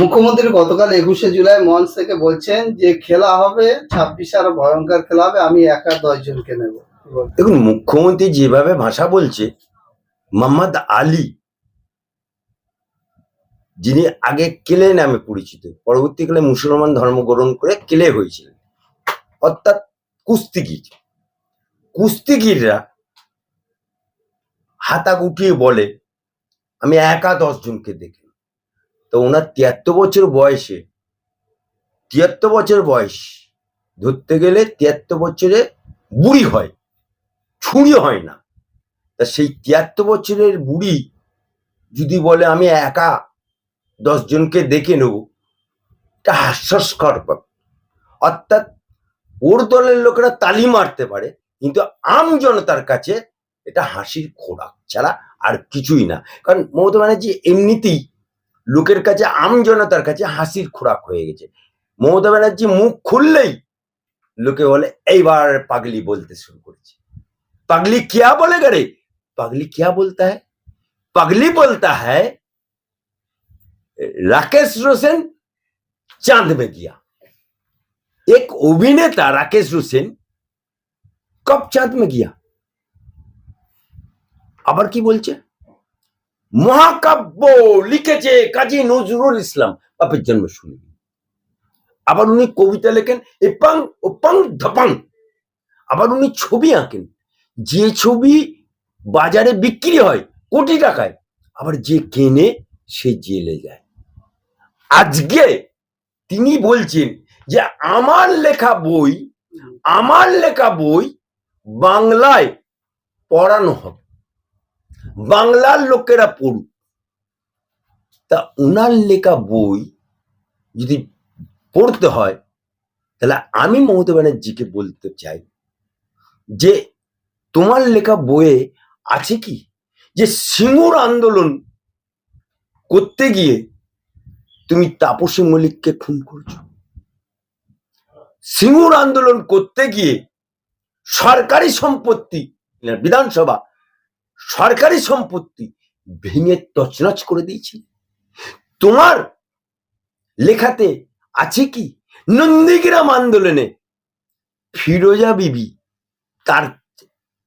মুখ্যমন্ত্রী গতকাল একুশে জুলাই মঞ্চ থেকে বলছেন যে খেলা হবে, ছাব্বিশে আরও ভয়ঙ্কর খেলা হবে, আমি একা দশ জনকে নেব। দেখুন, মুখ্যমন্ত্রী যেভাবে ভাষা বলছে, মোহাম্মদ আলী, যিনি আগে কেলে নামে পরিচিত, পরবর্তীকালে মুসলমান ধর্ম গ্রহণ করে কেলে হয়েছিলেন, অর্থাৎ কুস্তিগির। কুস্তিগিররা হাতা গুটিয়ে বলে, আমি একা দশ জনকে দেখি তো ওনার তিয়াত্তর বছর বয়সে, তিয়াত্তর বছর বয়স, ধরতে গেলে তিয়াত্তর বছরে বুড়ি হয় ছুঁড়ি হয় না। তা সেই তিয়াত্তর বছরের বুড়ি যদি বলে, আমি একা দশ জনকে দেখে নেব এটা হাস্যস্কর অর্থাৎ ওর দলের লোকেরা তালি মারতে পারে, কিন্তু আম জনতার কাছে এটা হাসির খোরাক ছাড়া আর কিছুই না। কারণ মমতা ব্যানার্জি এমনিতেই লোকের কাছে আম জনতার কাছে হাসির খোরাক হয়ে গেছে মমতা ব্যানার্জি মুখ খুললেই লোকে বলে এইবার পাগলি বলতে শুরু করেছে पगली क्या बोलेगा रे पगली क्या बोलता है पगली बोलता है राकेश रोशन चांद में गया एक अभिनेता राकेश रोशन कब चांद में गया আবার কি বলছে মহাকাব্য লিখেছে কাজী নজরুল ইসলাম। বাপের জন্ম শুনি। আবার উনি কবিতা লেখেন, এপাং ওপাং ধপাং। আবার উনি ছবি আঁকেন। যে ছবি বাজারে বিক্রি হয় কোটি টাকায়, আবার যে কেনে সে জেলে যায়। আজকে তিনি বলছেন যে, আমার লেখা বই, আমার লেখা বই বাংলায় পড়ানো হবে। বাংলার লোকেরা পড়ুক। তা ওনার লেখা বই যদি পড়তে হয়, তাহলে আমি মমতা ব্যানার্জিকে বলতে চাই যে, তোমার লেখা বইয়ে আছে কি? যে সিঙ্গুর আন্দোলন করতে গিয়ে তুমি তাপসী মল্লিককে খুন করেছ। সিঙ্গুর আন্দোলন করতে গিয়ে সরকারি সম্পত্তি, বিধানসভা সরকারি সম্পত্তি ভেঙে তছনছ করে দিয়েছে। তোমার লেখাতে আছে কি? নন্দীগ্রাম আন্দোলনে ফিরোজা বিবি তার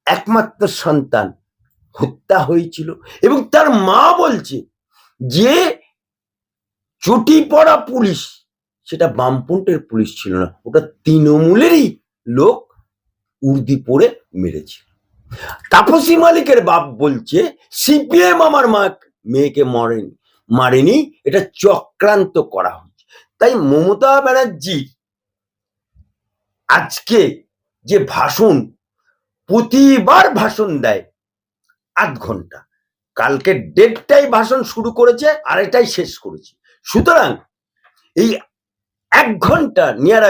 একমাত্র সন্তান হত্যা হয়েছিল এবং তার মা বলছে যে চটি পড়া পুলিশ, সেটা বামপন্থের পুলিশ ছিল না, ওটা তৃণমূলেরই লোক উর্দি পরে মেরেছে। তাপসী মালিকের বাপ বলছে, সিপিএম আমার মা মেয়েকে মরেনি, মারেনি, এটা চক্রান্ত করা হয়েছে। তাই মমতা ব্যানার্জি আজকে যে ভাষণ, প্রতিবার ভাষণ দেয় আধ ঘণ্টা। কালকে দেড়টাই ভাষণ শুরু করেছে আর এটাই শেষ করেছে। সুতরাং এই এক ঘণ্টা, নিয়ার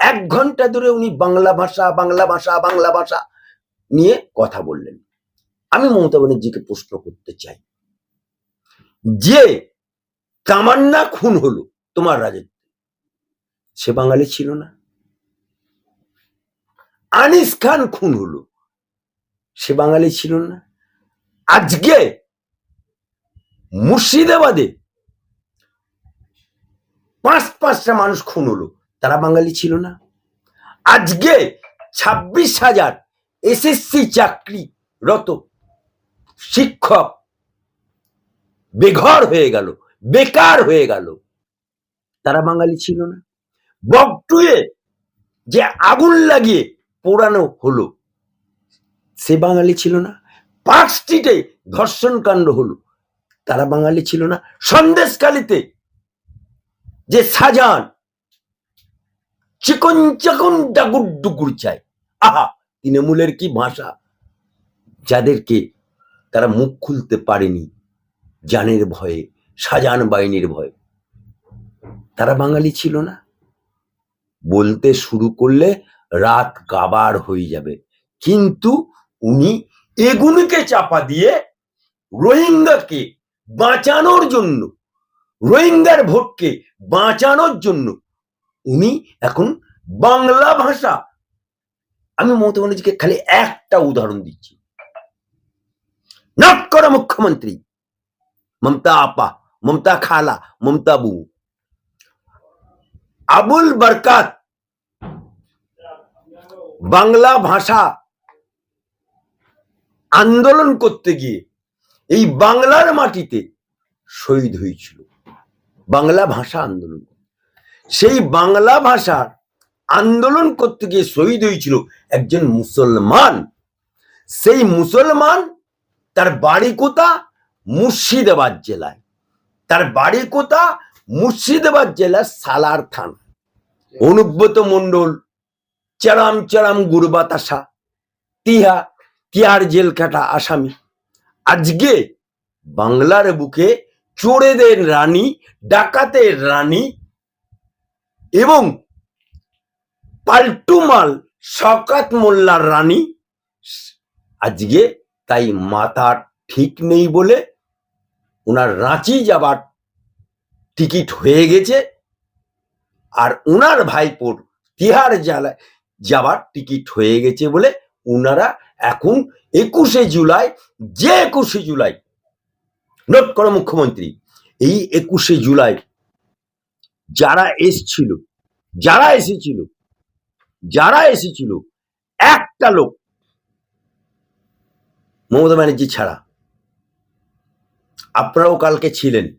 এক ঘণ্টা ধরে উনি বাংলা ভাষা বাংলা ভাষা বাংলা ভাষা নিয়ে কথা বললেন। আমি মমতা ব্যানার্জিকে প্রশ্ন করতে চাই। যে তামান্না খুন হলো তোমার রাজত্বে, সে বাঙালি ছিল না। আনিস খান খুন হলো, সে বাঙালি ছিল না। আজকে মুর্শিদাবাদে পাঁচ পাঁচটা মানুষ খুন হলো, তারা বাঙালি ছিল না। আজকে ছাব্বিশ হাজার এসএসসি চাকরিরত শিক্ষক বেঘর হয়ে গেল, বেকার হয়ে গেল। তারা বাঙালি ছিল না। বকটুয়ে যে আগুন লাগিয়ে পোড়ানো হলো, সে বাঙালি ছিল না। পার্ক স্ট্রিটে ধর্ষণ কাণ্ড হলো, তারা বাঙালি ছিল না। সন্দেশকালীতে যে সাজান, চিকন চাকন ডাগুর ডুগুর চায়, আহা! তৃণমূলের কি ভাষা? যাদেরকে তারা মুখ খুলতে পারেনি জানের ভয়ে, সাজান বাহিনীর ভয়ে। তারা বাঙালি ছিল না। বলতে শুরু করলে রাত কাবার হয়ে যাবে। কিন্তু উনি এগুলিকে চাপা দিয়ে রোহিঙ্গাকে বাঁচানোর জন্য, রোহিঙ্গার ভোটকে বাঁচানোর জন্য উনি এখন বাংলা ভাষা আমি মমতা ব্যানার্জিকে খালি একটা উদাহরণ দিচ্ছি। করা মুখ্যমন্ত্রী। মমতা আপা, মমতা খালা, মমতা বু। আবুল বরকাত। বাংলা ভাষা আন্দোলন করতে গিয়ে এই বাংলার মাটিতে শহীদ হয়েছিল। বাংলা ভাষা আন্দোলন। সেই বাংলা ভাষার আন্দোলন করতে গিয়ে শহীদ হয়েছিল একজন মুসলমান। সেই মুসলমান তার বাড়ি কোথা? মুর্শিদাবাদ জেলায়। তার বাড়ি কোথা? মুর্শিদাবাদ জেলার সালার থানা। অনুব্রত মণ্ডল, চারাম চারাম গুরবাতাসা তিহা, তিহার জেল কাটা আসামি। আজকে বাংলার বুকে চোরেদের রানী, ডাকাতের রানী এবং পাল্টুমাল শকাত মোল্লার রানী। আজকে তাই মাথা ঠিক নেই বলে ওনার রাঁচি যাবার টিকিট হয়ে গেছে আর ওনার ভাইপোর তিহার জেলায় যাবার টিকিট হয়ে গেছে বলে ওনারা এখন একুশে জুলাই, যে একুশে জুলাই, নোট করো মুখ্যমন্ত্রী, এই একুশে জুলাই যারা এসছিল, যারা এসেছিল যারা এসেছিল, একটা লোক, মমতা ব্যানার্জি ছাড়া। আপনারাও কালকে ছিলেন।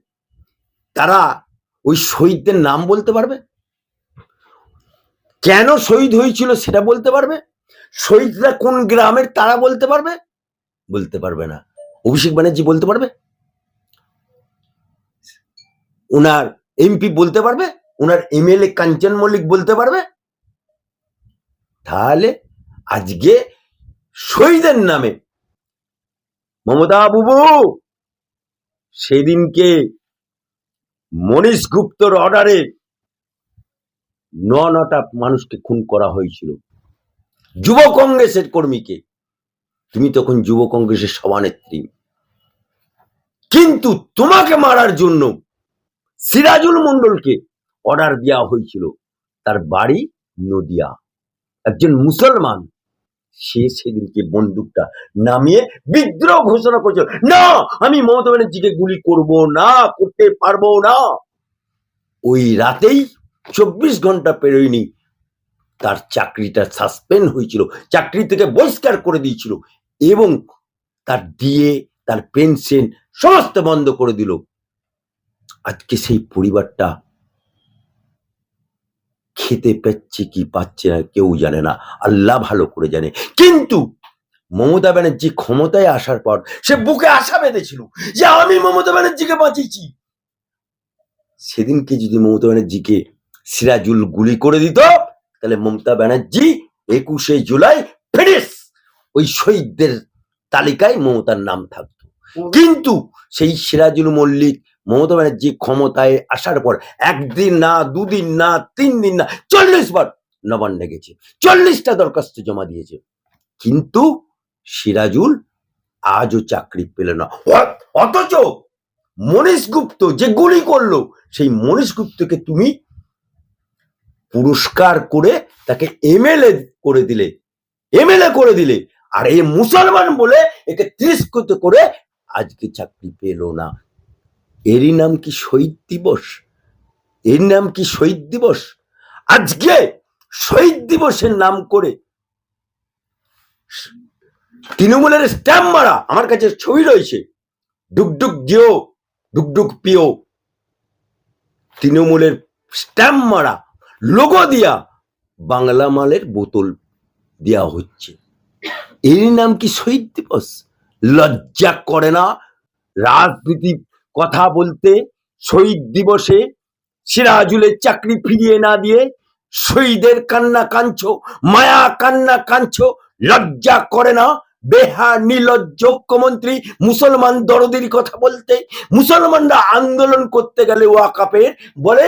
তারা ওই শহীদদের নাম বলতে পারবে? কেন শহীদ হয়েছিল সেটা বলতে পারবে? শহীদরা কোন গ্রামের তারা বলতে পারবে? বলতে পারবে না। অভিষেক ব্যানার্জি বলতে পারবে? ওনার এমপি বলতে পারবে? ওনার এমএলএ কাঞ্চন মল্লিক বলতে পারবে? তাহলে আজকে শহীদের নামে মমতা বুবু, সেদিনকে মনীষ গুপ্তর অর্ডারে ন নটা মানুষকে খুন করা হয়েছিল। যুব কংগ্রেসের কর্মীকে। তুমি তখন যুব কংগ্রেসের সভানেত্রী। কিন্তু তোমাকে মারার জন্য সিরাজুল মন্ডলকে অর্ডার দেওয়া হয়েছিল। তার বাড়ি নদিয়া। একজন মুসলমান, সে সেদিনকে বন্দুকটা নামিয়ে বিদ্রোহ ঘোষণা করেছিল। না, আমি মমতা ব্যানার্জিকে গুলি করব না, করতে পারব না। ওই রাতেই চব্বিশ ঘণ্টা পেরোয়নি। তার চাকরিটা সাসপেন্ড হয়েছিল, চাকরি থেকে বহিষ্কার করে দিয়েছিল এবং তার ডিএ, তার পেনশন সমস্ত বন্ধ করে দিল। আজকে সেই পরিবারটা খেতে পাচ্ছে কি পাচ্ছে না কেউ জানে না। আল্লাহ ভালো করে জানে। কিন্তু মমতা ব্যানার্জি ক্ষমতায় আসার পর সে বুকে আশা বেঁধেছিল যে আমি মমতা ব্যানার্জিকে বাঁচিয়েছি। সেদিনকে যদি মমতা ব্যানার্জিকে সিরাজুল গুলি করে দিত তাহলে মমতা ব্যানার্জি একুশে জুলাই ফিনিশ ওই শহীদদের তালিকায় মমতার নাম থাকতো। কিন্তু সেই সিরাজুল মল্লিক মমতা ব্যানার্জি ক্ষমতায় আসার পর একদিন না, দুদিন না, তিন দিন না, চল্লিশ বার নবান্নে গেছে। চল্লিশটা দরখাস্ত জমা দিয়েছে। কিন্তু সিরাজুল আজও চাকরি পেল না। অথচ মনীষ গুপ্ত যে গুলি করল, সেই মনীষ গুপ্তকে তুমি পুরস্কার করে তাকে এমএলএ করে দিলে। এমএলএ করে দিলে। আর এই মুসলমান বলে একে তিরস্কৃত করে আজকে চাকরি পেল না। এরই নাম কি শহীদ দিবস? এর নাম কি শহীদ দিবস? আজকে শহীদ দিবসের নাম করে তৃণমূলের স্ট্যাম্প মারা, আমার কাছে ছবি রয়েছে। ডুকডুক জিও, ডুকডুক পিও। তৃণমূলের স্ট্যাম্প মারা, লোগো দিয়া বাংলা মালের বোতল দেয়া হচ্ছে। এর নাম কি শহীদ দিবস? লজ্জা করে না? রাজনীতি কথা বলতে, শহীদ দিবসে সিরাজুলের চাকরি ফিরিয়ে না দিয়ে শহীদের কান্না কাঞ্চ মায়া কান্না কাঞ্চ লজ্জা করে না। বেহা নির্লজ্জ মুখ্যমন্ত্রী, মুসলমান দরদের কথা বলতে, মুসলমানরা আন্দোলন করতে গেলে ওয়াকাপের বলে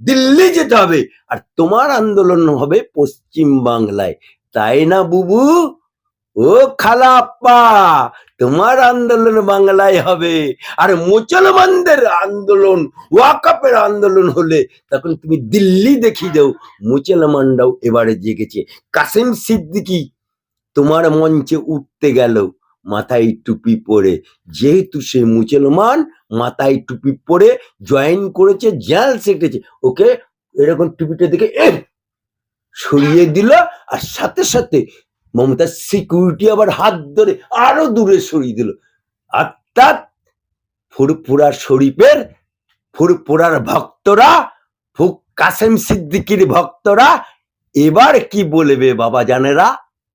দিল্লি যেতে হবে। আর তোমার আন্দোলন হবে পশ্চিম বাংলায়, তাই না বুবু? ও খালাপ্পা, তোমার আন্দোলন বাংলায় হবে। আর মুসলমানদের আন্দোলন ওয়াকাপের আন্দোলন হলে তখন তুমি দিল্লি দেখিয়ে দাও, মুসলমানরাও এবারে জেগেছে। কাসিম সিদ্দিকি, তোমার মঞ্চে উঠতে গেল, মাথায় টুপি পরে। যেহেতু সে মুসলমান, মাথায় টুপি পরে জয়েন করেছে, জাল সেটেছে। ওকে এরকম টুপিটা দেখে সরিয়ে দিল, আর সাথে সাথে মমতার সিকিউরিটি আবার হাত ধরে আরও দূরে সরিয়ে দিল। অর্থাৎ ফুরফুরা শরীফের ফুরফুরার ভক্তরা, ফুক কাসেম সিদ্দিকির ভক্তরা এবার কি বলবে বাবা জানেরা